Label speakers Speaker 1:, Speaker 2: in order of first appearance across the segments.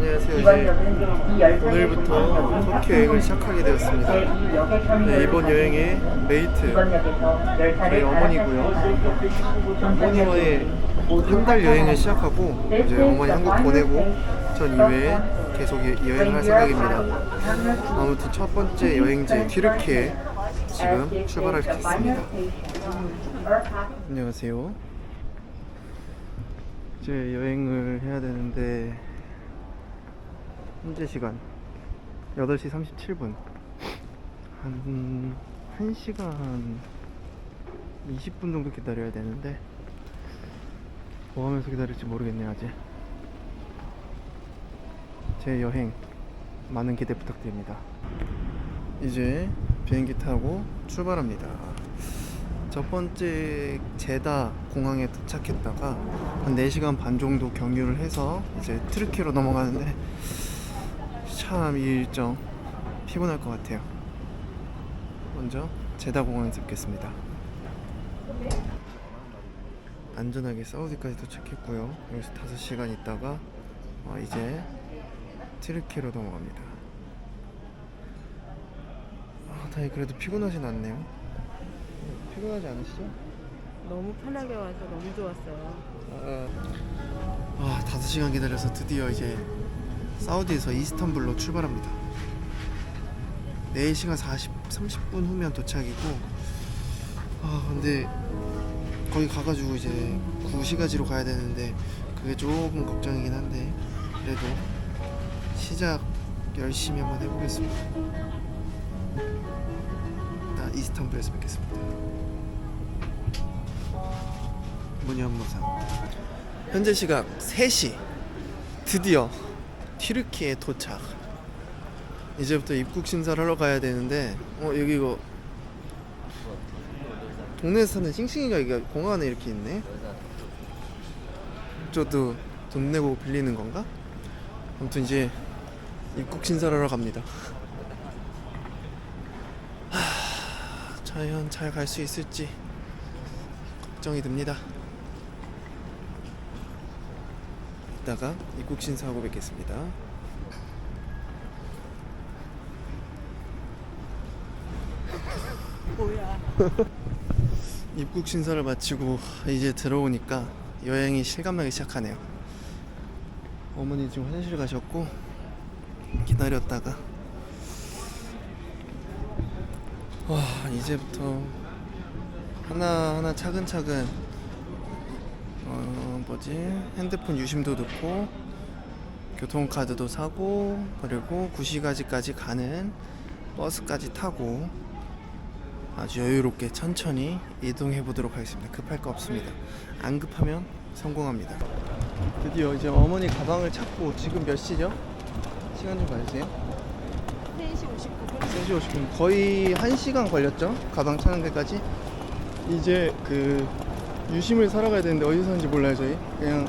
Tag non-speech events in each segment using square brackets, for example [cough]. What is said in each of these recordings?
Speaker 1: 안녕하세요. 이제 오늘부터 터키 여행을 시작하게 되었습니다.
Speaker 2: 제2역에 타는
Speaker 1: 네, 이번 여행의 메이트 저희 어머니고요. 어머니와의 한 달 여행을 시작하고 이제 어머니 한국 보내고 전 이외에 계속 여- 여행을 할 생각입니다. 아무튼 첫 번째 여행지 튀르키에 지금 출발하겠습니다. 안녕하세요. 이제 여행을 해야 되는데 현재 시간 8시 37분. 한 1시간 20분 정도 기다려야 되는데 뭐 하면서 기다릴지 모르겠네요 아직. 제 여행 많은 기대 부탁드립니다. 이제 비행기 타고 출발합니다. 첫 번째 제다 공항에 도착했다가 한 4시간 반 정도 경유를 해서 이제 트르키로 넘어가는데 참 이 일정 피곤할 것 같아요. 먼저 제다 공항에서 뵙겠습니다. 안전하게 사우디까지 도착했고요. 여기서 5시간 있다가 어, 이제 트르키로 넘어갑니다. 아, 다행히 그래도 피곤하진 않네요. 피곤하지 않으시죠?
Speaker 3: 너무 편하게 와서 너무 좋았어요.
Speaker 1: 아, 5시간 기다려서 드디어 이제 사우디에서 이스탄불로 출발합니다. 4시간 40, 30분 후면 도착이고 아, 근데 거기 가가지고 이제 구시가지로 가야 되는데 그게 조금 걱정이긴 한데 그래도 시작 열심히 한번 해보겠습니다. 일단 이스탄불에서 뵙겠습니다. 문현무상 현재 시각 3시 드디어 튀르키에 도착. 이제부터 입국 심사를 하러 가야 되는데 어 여기 이거 동네에서 사는 싱싱이가 이게 공항 안에 이렇게 있네. 저도 돈 내고 빌리는 건가? 아무튼 이제 입국 심사를 하러 갑니다. 하, 과연 잘 갈 수 있을지 걱정이 듭니다 이따가 입국 심사하고 뵙겠습니다.
Speaker 3: 뭐야? [laughs]
Speaker 1: 입국 심사를 마치고 이제 들어오니까 여행이 실감나기 시작하네요. 어머니 지금 화장실 가셨고 기다렸다가 와 이제부터 하나 하나 차근차근 어 뭐지 핸드폰 유심도 넣고 교통카드도 사고 그리고 구시가지까지 가는 버스까지 타고 아주 여유롭게 천천히 이동해 보도록 하겠습니다. 급할 거 없습니다. 안 급하면 성공합니다. 드디어 이제 어머니 가방을 찾고 지금 몇 시죠? 시간 좀 봐주세요.
Speaker 3: 3시 59분.
Speaker 1: 3시 50분 거의 1시간 걸렸죠? 가방 찾는 데까지 이제 그 유심을 사러 가야 되는데 어디서 사는지 몰라요 저희? 그냥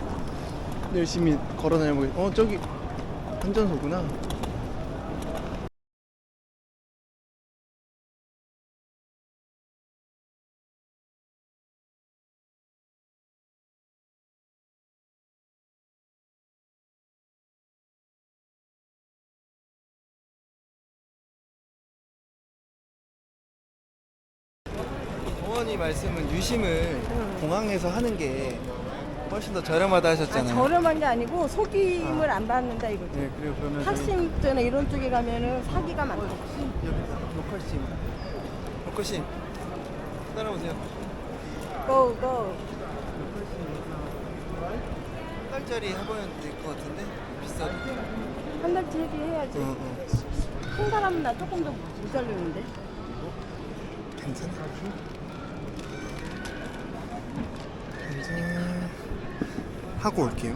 Speaker 1: 열심히 걸어 다녀보겠어 저기 한전소구나. 어머니 말씀은 유심을 공항에서 하는 게 훨씬 더 저렴하다
Speaker 3: 아,
Speaker 1: 하셨잖아요
Speaker 3: 저렴한 게 아니고 속임을 안 받는다 이거지.
Speaker 1: 네 그래요 그러면
Speaker 3: 학생증이나 이런 쪽에 가면은 사기가 많다.
Speaker 1: 여기 로컬 씨 로컬 씨 따라오세요
Speaker 3: 고 고.
Speaker 1: 한 달짜리 해보면 될 것 같은데 비싸도
Speaker 3: 한 달치 해결해야지.
Speaker 1: 어, 어.
Speaker 3: 큰 사람은 나 조금 더 모자르는데.
Speaker 1: 괜찮아 괜찮아 하고 올게요.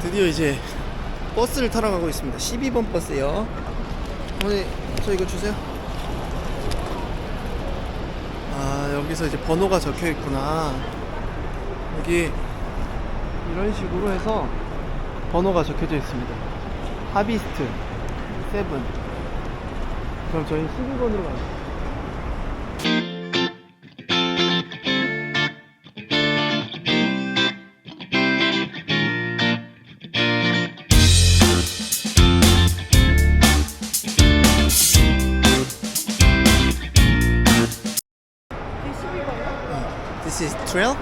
Speaker 1: 드디어 이제 버스를 타러 가고 있습니다. 12번 버스요. 어머니 저 이거 주세요. 아 여기서 이제 번호가 적혀 있구나. 여기 이런 식으로 해서 번호가 적혀져 있습니다. 하비스트 세븐. 그럼 저희 12번으로 가요 trail?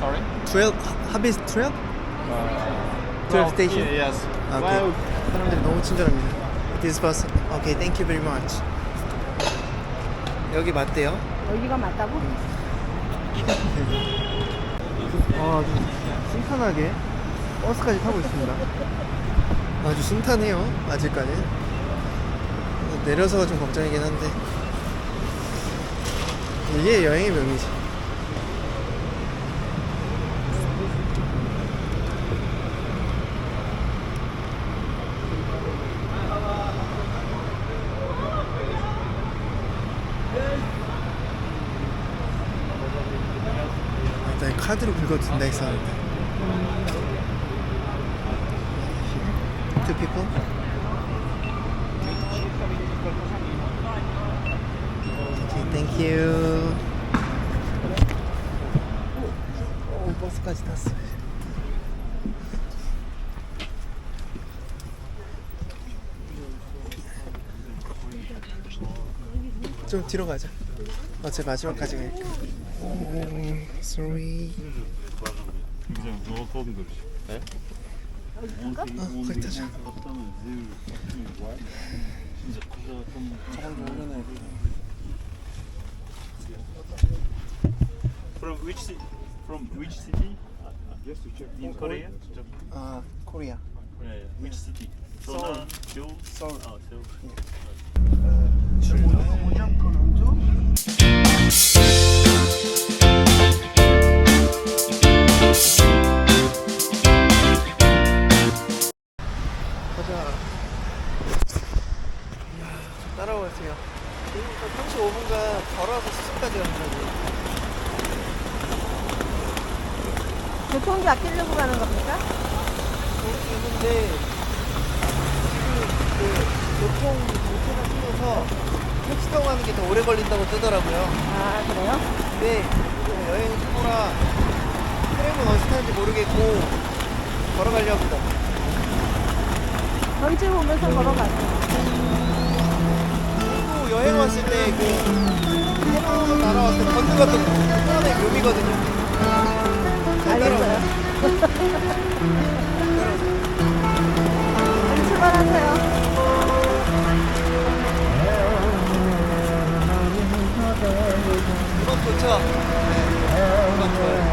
Speaker 4: Sorry?
Speaker 1: trail? Habis trail? Trail station?
Speaker 4: Yes.
Speaker 1: 아,
Speaker 4: Well,
Speaker 1: 그 사람들이 너무 친절합니다. This bus. Okay, thank you very much. 여기 맞대요.
Speaker 3: 여기가 맞다고?
Speaker 1: 아, 아주 순탄하게 버스까지 타고 있습니다. 아주 순탄해요. 아직까지. 내려서가 좀 걱정이긴 한데 이게 여행의 묘미지. 일단 카드로 긁어준다 했었는데 Two people? Okay, 버스까지 탔어. 좀 뒤로 가자. 어제 마지막까지 갈까? 오, sorry.
Speaker 5: 굉장히 노업법인 거지. 네?
Speaker 1: 아, 거기 타자.
Speaker 5: From which city? From which city? Yes, to check. In Korea?
Speaker 1: 아, 코리아.
Speaker 5: Yeah, yeah. Which city? Seoul. Seoul.
Speaker 1: 서울.
Speaker 5: Oh, Seoul.
Speaker 1: 가자. 걸린다고 뜨더라고요.
Speaker 3: 아 그래요?
Speaker 1: 근데 그 여행 후보라 트램은 어디서 타는지 모르겠고 걸어가려 합니다.
Speaker 3: 전체 보면서 걸어가죠.
Speaker 1: 그리고 여행 왔을 때그 새로운 나라 왔을 때 걷는 것도 하나의 묘미거든요.
Speaker 3: 알겠어요. 빨리 [laughs] 출발하세요.
Speaker 1: 좋죠? 네, 이건 좋아요.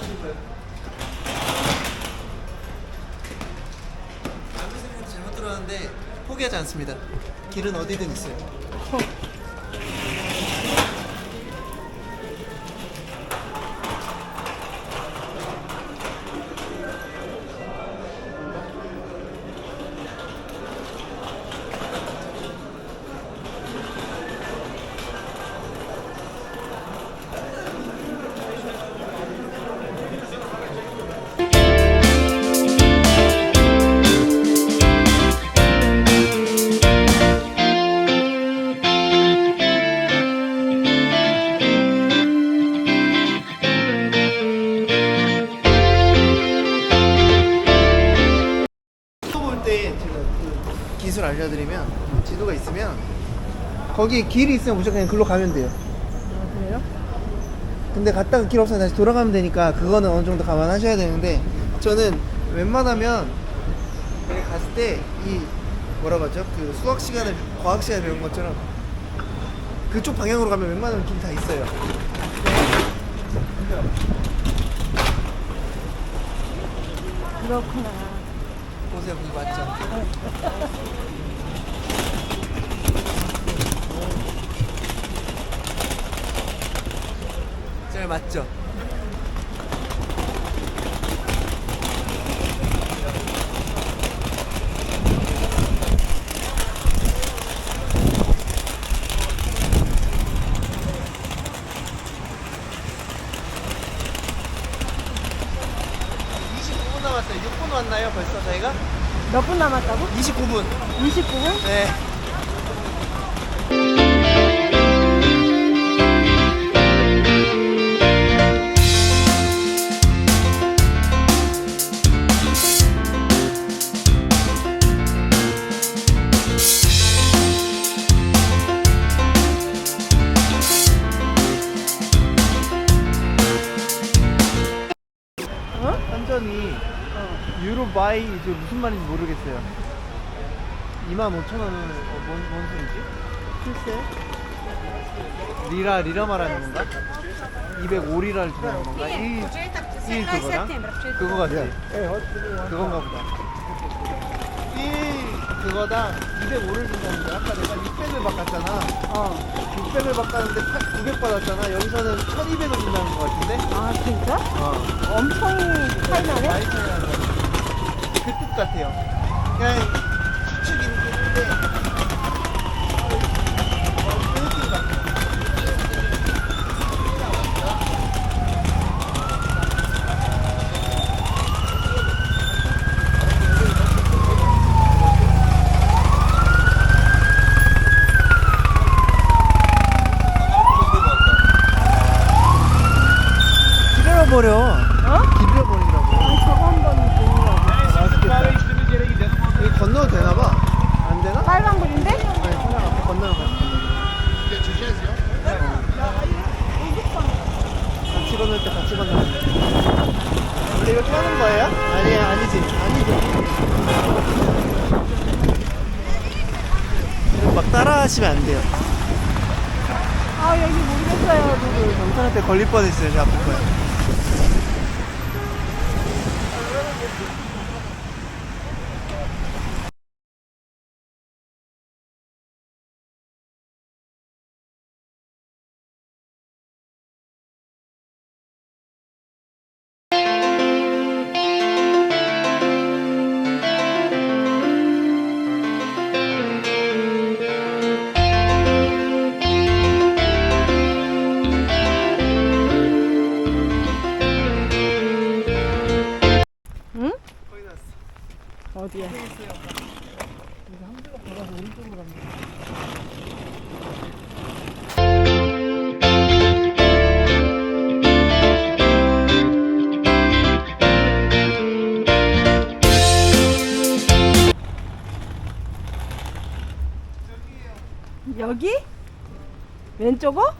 Speaker 1: 거예요. 생각도 잘못 들어왔는데 포기하지 않습니다. 길은 어디든 있어요. 거기 길이 있으면 무조건 그냥 글로 가면 돼요.
Speaker 3: 아, 그래요?
Speaker 1: 근데 갔다가 길 없으면 다시 돌아가면 되니까 그거는 어느 정도 감안하셔야 되는데 저는 웬만하면 여기 갔을 때 이 뭐라고 하죠? 그 수학 시간에 과학 시간에 배운 것처럼 그쪽 방향으로 가면 웬만하면 길 다 있어요.
Speaker 3: 그렇구나.
Speaker 1: 보세요, 거기 맞죠? [laughs] 잘 맞죠? (29분) 남았어요 (6분) 왔나요 벌써 저희가?
Speaker 3: 몇 분 남았다고?
Speaker 1: 29분
Speaker 3: 29분?
Speaker 1: 네 환전이 유로 바이 이제 무슨 말인지 모르겠어요 25,000원은 어, 뭔, 뭔 소리지?
Speaker 3: 글쎄.
Speaker 1: 리라 리라 말하는 건가? 205리라를 주는 건가? 1, 1 그거랑? 그거 같지? 그건가 보다 1 그거당 205를 준다는 거야 아까 내가 600을 바꿨잖아
Speaker 3: 어.
Speaker 1: 600을 바꿨는데 900 받았잖아 여기서는 1200을 준다는 거 같은데?
Speaker 3: 아, 진짜?
Speaker 1: 어
Speaker 3: 엄청 차이 나네?
Speaker 1: 많이 차이 나는 거 그뜻 같아요 그냥 추측인 뜻인데 어, 그 느낌 같아 기다려버려
Speaker 3: 어?
Speaker 1: 기다려버린다고
Speaker 3: 아니, 저거 한번 보느라고.
Speaker 1: 맛있겠다 여기 건너도 되나봐 안 되나?
Speaker 3: 빨간불인데?
Speaker 1: 아니 차량 앞에 건너면 같이 같이 건널 때 같이 건너면 돼 원래 이렇게 하는 거예요? 아니 아니지 아니죠 이거 막 따라 하시면 안 돼요
Speaker 3: 아, 여기 모르겠어요, 누구.
Speaker 1: 경찰한테 걸릴 뻔했어요 제 거에
Speaker 3: 응? 왼쪽어?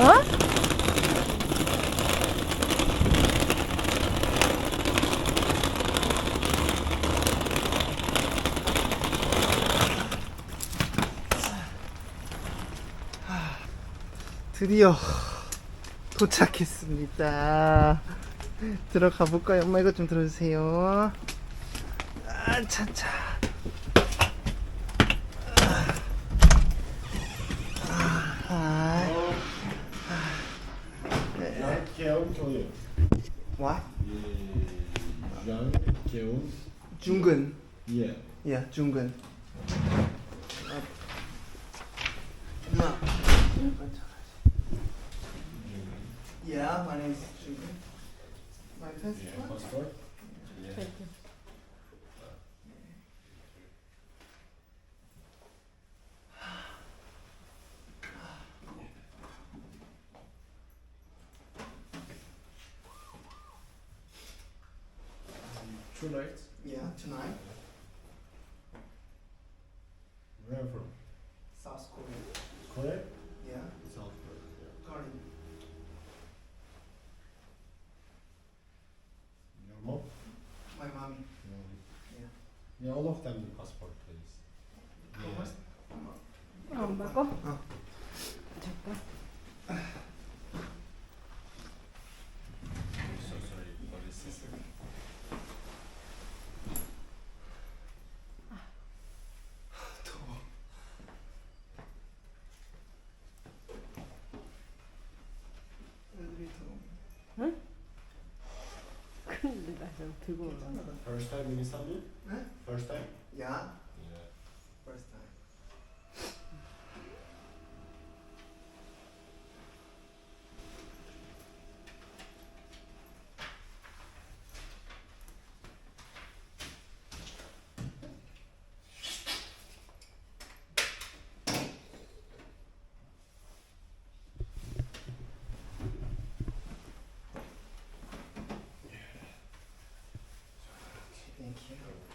Speaker 3: 어?
Speaker 1: 드디어 도착했습니다. 들어가 볼까요? 엄마 이것 좀 들어주세요. 아, 차차. 아,
Speaker 4: Toyo.
Speaker 1: 와?
Speaker 4: Keun.
Speaker 1: 중근.
Speaker 4: Yeah.
Speaker 1: 야, 중근. Yeah, my name's Julie. My
Speaker 4: first one?
Speaker 1: Yeah.
Speaker 4: some.
Speaker 1: Yeah.
Speaker 4: yeah, all of them. Passport, please. Yeah.
Speaker 3: Oh,
Speaker 4: First time in Istanbul?
Speaker 1: Huh?
Speaker 4: First time?
Speaker 1: killed.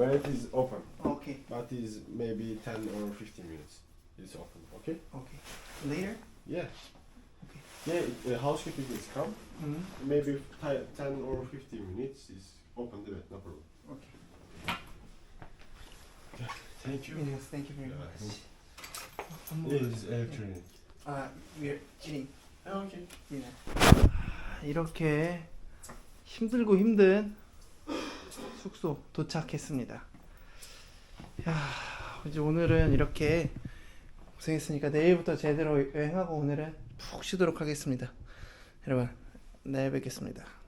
Speaker 1: Okay.
Speaker 4: no, but it is open.
Speaker 1: Okay.
Speaker 4: But is maybe 10 or 15 minutes. It's open, okay?
Speaker 1: Okay. Later.
Speaker 4: Yeah.
Speaker 1: Okay.
Speaker 4: Yeah, it- the housekeeping is come.
Speaker 1: Mm-hmm.
Speaker 4: Maybe ti- 10 or 15 minutes is open the bed, no problem.
Speaker 1: Okay.
Speaker 4: Thank you.
Speaker 1: Yes. Thank you very
Speaker 4: Yeah,
Speaker 1: much.
Speaker 4: Yeah, it's electronic.
Speaker 1: Uh, we're eating.
Speaker 4: okay.
Speaker 1: 이렇게 힘들고 힘든 숙소 도착했습니다. 야, 이제 오늘은 이렇게 고생했으니까 내일부터 제대로 여행하고 오늘은 푹 쉬도록 하겠습니다. 여러분, 내일 뵙겠습니다.